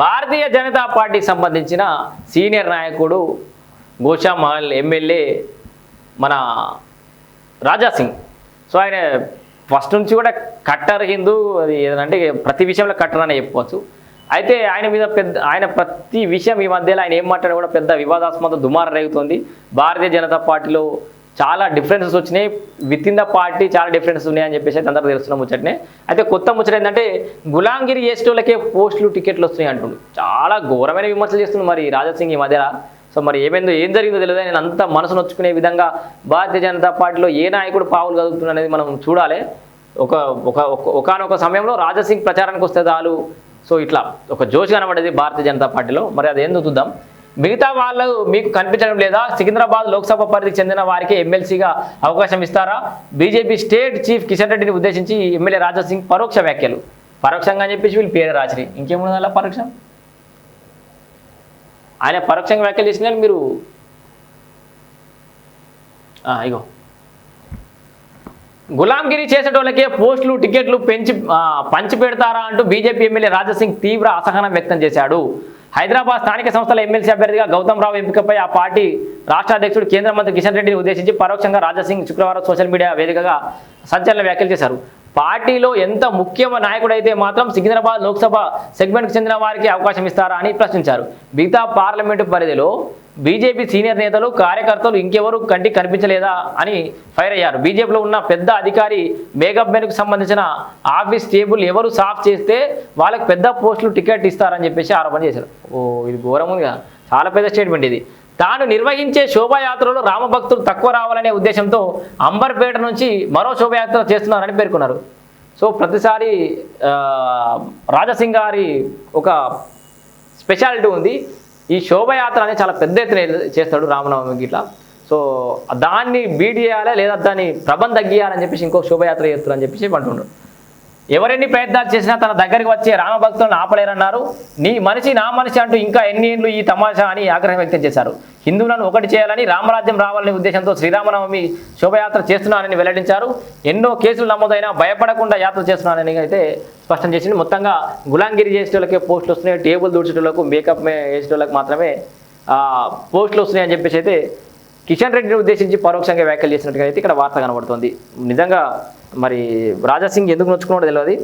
భారతీయ జనతా పార్టీకి సంబంధించిన సీనియర్ నాయకుడు గోషామహల్ ఎమ్మెల్యే మన రాజా సింగ్. సో ఆయన ఫస్ట్ నుంచి కూడా కట్టర్ హిందూ అది ఏదంటే ప్రతి విషయంలో కట్టర్ అనే చెప్పుకోవచ్చు అయితే ఆయన మీద పెద్ద ఆయన ప్రతి విషయం ఈ మధ్యలో ఆయన ఏం మాట్లాడినా కూడా పెద్ద వివాదాస్పద దుమారం రేగుతోంది. భారతీయ జనతా పార్టీలో చాలా డిఫరెన్సెస్ వచ్చినాయి. విత్ ఇన్ ద పార్టీ చాలా డిఫరెన్సెస్ ఉన్నాయని చెప్పేసి అయితే అందరూ తెలుస్తున్న ముచ్చటనే. అయితే కొత్త ముచ్చట ఏంటంటే గులాంగిరి చేసేటోళ్ళకే పోస్టులు టికెట్లు వస్తున్నాయి అంటుండు. చాలా ఘోరమైన విమర్శలు చేస్తుంది మరి రాజాసింగ్ ఈ మధ్యలో సో మరి ఏమైందో ఏం జరిగిందో తెలియదు నేను అంత మనసు నొచ్చుకునే విధంగా భారతీయ జనతా పార్టీలో ఏ నాయకుడు పావులు కదులుతున్నా అనేది మనం చూడాలి. ఒక ఒక ఒకనొక సమయంలో రాజాసింగ్ ప్రచారానికి వస్తే చాలు. సో ఇట్లా ఒక జోష్ కనబడేది భారతీయ జనతా పార్టీలో. మరి అది ఏం చూద్దాం. మిగతా వాళ్ళు మీకు కనిపించడం లేదా సికింద్రాబాద్ లోక్సభ పరిధికి చెందిన వారికి ఎమ్మెల్సీగా అవకాశం ఇస్తారా? బీజేపీ స్టేట్ చీఫ్ కిషన్ రెడ్డిని ఉద్దేశించి ఎమ్మెల్యే రాజా సింగ్ పరోక్ష వ్యాఖ్యలు. పరోక్షంగా అని చెప్పేసి వీళ్ళు పేరు రాచిరి ఇంకేముంది అలా పరోక్షం? ఆయన పరోక్షంగా వ్యాఖ్యలు చేసిన మీరు. ఇగో. గులాంగిరి చేసేటోళ్ళకే పోస్టులు టికెట్లు పెంచి పంచి పెడతారా అంటూ బీజేపీ ఎమ్మెల్యే రాజాసింగ్ తీవ్ర అసహనం వ్యక్తం చేశాడు. హైదరాబాద్ స్థానిక సంస్థల ఎమ్మెల్సీ అభ్యర్థిగా గౌతమ్ రావు ఎంపికపై ఆ పార్టీ రాష్ట్ర అధ్యక్షుడు కేంద్ర మంత్రి కిషన్ రెడ్డిని ఉద్దేశించి పరోక్షంగా రాజాసింగ్ శుక్రవారం సోషల్ మీడియా వేదికగా సంచలన వ్యాఖ్యలు చేశారు. పార్టీలో ఎంత ముఖ్యమైన నాయకుడైతే మాత్రం సికింద్రాబాద్ లోక్సభ సెగ్మెంట్కి చెందిన వారికి అవకాశం ఇస్తారా అని ప్రశ్నించారు. మిగతా పార్లమెంటు పరిధిలో బీజేపీ సీనియర్ నేతలు కార్యకర్తలు ఇంకెవరు కంటికి కనిపించలేదా అని ఫైర్ అయ్యారు. బీజేపీలో ఉన్న పెద్ద అధికారి మేకప్ మెన్కు సంబంధించిన ఆఫీస్ టేబుల్ ఎవరు సాఫ్ చేస్తే వాళ్ళకి పెద్ద పోస్టులు టికెట్ ఇస్తారని చెప్పేసి ఆరోపణ చేశారు. ఓ ఇది ఘోరం ఉంది కదా చాలా పెద్ద స్టేట్మెంట్ ఇది. తాను నిర్వహించే శోభాయాత్రలో రామభక్తులు తక్కువ రావాలనే ఉద్దేశంతో అంబర్పేట నుంచి మరో శోభయాత్ర చేస్తున్నారని పేర్కొన్నారు. సో ప్రతిసారి రాజసింగ్ గారి ఒక స్పెషాలిటీ ఉంది. ఈ శోభయాత్ర అనేది చాలా పెద్ద ఎత్తున చేస్తాడు రామనవమికి ఇట్లా సో దాన్ని బీట్ చేయాలి లేదా దాన్ని ప్రబంధ తగ్గియాలని చెప్పేసి ఇంకో శోభయాత్ర చేస్తారని చెప్పేసి అంటుండ్రు. ఎవరెన్ని ప్రయత్నాలు చేసినా తన దగ్గరికి వచ్చే రామభక్తులను ఆపలేరన్నారు. నీ మనిషి నా మనిషి అంటూ ఇంకా ఎన్ని ఏళ్ళు ఈ తమాషా అని ఆగ్రహం వ్యక్తం చేశారు. హిందువులను ఒకటి చేయాలని రామరాజ్యం రావాలనే ఉద్దేశంతో శ్రీరామనవమి శోభయాత్ర చేస్తున్నానని వెల్లడించారు. ఎన్నో కేసులు నమోదైనా భయపడకుండా యాత్ర చేస్తున్నానని అయితే స్పష్టం చేసింది. మొత్తంగా గులాంగిరి చేసేటోళ్ళకే పోస్టులు వస్తున్నాయి. టేబుల్ దూడ్చేటోళ్ళకు మేకప్ వేసేటోళ్ళకి మాత్రమే పోస్టులు వస్తున్నాయని చెప్పేసి అయితే కిషన్ రెడ్డిని ఉద్దేశించి పరోక్షంగా వ్యాఖ్యలు చేసినట్టుగా అయితే ఇక్కడ వార్త కనబడుతుంది. నిజంగా మరి రాజాసింగ్ ఎందుకు నొచ్చుకున్నాడో తెలియదు